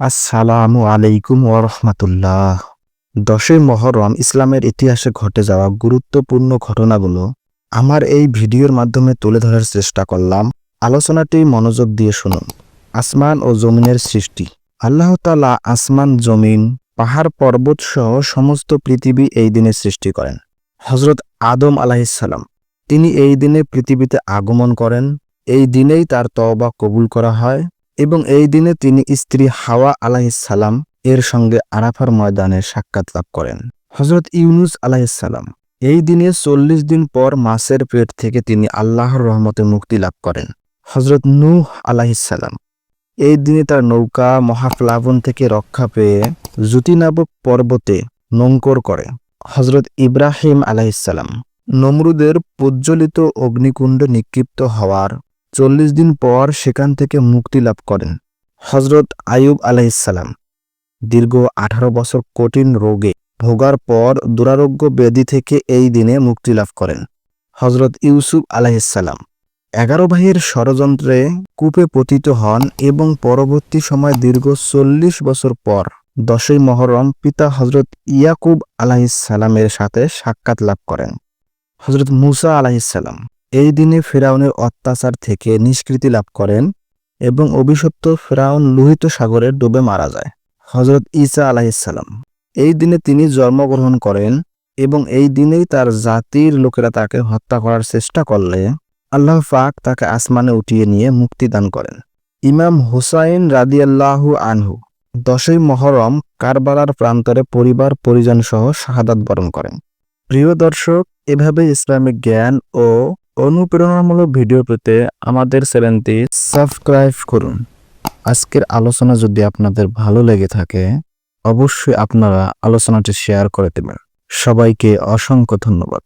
আসসালামু আলাইকুম ওরহমাতুল্লাহ দশই মহরম ইসলামের ইতিহাসে ঘটে যাওয়া গুরুত্বপূর্ণ ঘটনাগুলো আমার এই ভিডিওর মাধ্যমে তুলে ধরার চেষ্টা করলাম। আলোচনাটি মনোযোগ দিয়ে শুনুন। আসমান ও জমিনের সৃষ্টি। আল্লাহ তালা আসমান, জমিন, পাহাড়, পর্বত সহ সমস্ত পৃথিবী এই দিনে সৃষ্টি করেন। হজরত আদম আলাহিসাল্লাম তিনি এই দিনে পৃথিবীতে আগমন করেন। এই দিনেই তার তওবা কবুল করা হয়। এবং এই দিনে তিনি স্ত্রী হাওয়া আলাহিসাল্লাম এর সঙ্গে আরাফার ময়দানে সাক্ষাৎ লাভ করেন। হজরত ইউনুস আলাহিসাল্লাম এই দিনে চল্লিশ দিন পর মাসের পেট থেকে তিনি আল্লাহর রহমতে মুক্তি লাভ করেন। হজরত নূহ আলাহিসাল্লাম এই দিনে তার নৌকা মহাপ্লাবন থেকে রক্ষা পেয়ে জুতিনাবক পর্বতে নঙ্কর করে। হজরত ইব্রাহিম আলাহিসাল্লাম নমরুদের প্রজ্বলিত অগ্নিকুণ্ড নিক্ষিপ্ত হওয়ার চল্লিশ দিন পর সেখান থেকে মুক্তি লাভ করেন। হজরত আয়ুব আলাইসাল্লাম দীর্ঘ আঠারো বছর কঠিন রোগে ভোগার পর দুরারোগ্য ব্যাধি থেকে এই দিনে মুক্তি লাভ করেন। হজরত ইউসুফ আলাইসাল্লাম এগারো ভাইয়ের ষড়যন্ত্রে কূপে পতিত হন এবং পরবর্তী সময় দীর্ঘ চল্লিশ বছর পর দশই মহরম পিতা হজরত ইয়াকুব আলাহিসাল্লামের সাথে সাক্ষাৎ লাভ করেন। হজরত মুসা আলাহিসাল্লাম এই দিনে ফেরাউনের অত্যাচার থেকে নিষ্কৃতি লাভ করেন এবং অভিশপ্ত ফেরাউন লোহিত সাগরে ডুবে মারা যায়। হজরত ঈসা আলাহিসাল্লাম এই দিনে তিনি জন্মগ্রহণ করেন এবং এই দিনেই তার জাতির লোকেরা তাকে হত্যা করার চেষ্টা করলে আল্লাহ পাক তাকে আসমানে উঠিয়ে নিয়ে মুক্তি দান করেন। ইমাম হুসাইন রাদিয়াল্লাহু আনহু দশই মহরম কারবালার প্রান্তরে পরিবার পরিজন সহ শাহাদাত বরণ করেন। প্রিয় দর্শক, এভাবে ইসলামিক জ্ঞান ও অনুপ্রেরণামূলক ভিডিও পেতে আমাদের চ্যানেলটি সাবস্ক্রাইব করুন। আজকের আলোচনা যদি আপনাদের ভালো লেগে থাকে, অবশ্যই আপনারা আলোচনাটি শেয়ার করে দেবেন। সবাইকে অসংখ্য ধন্যবাদ।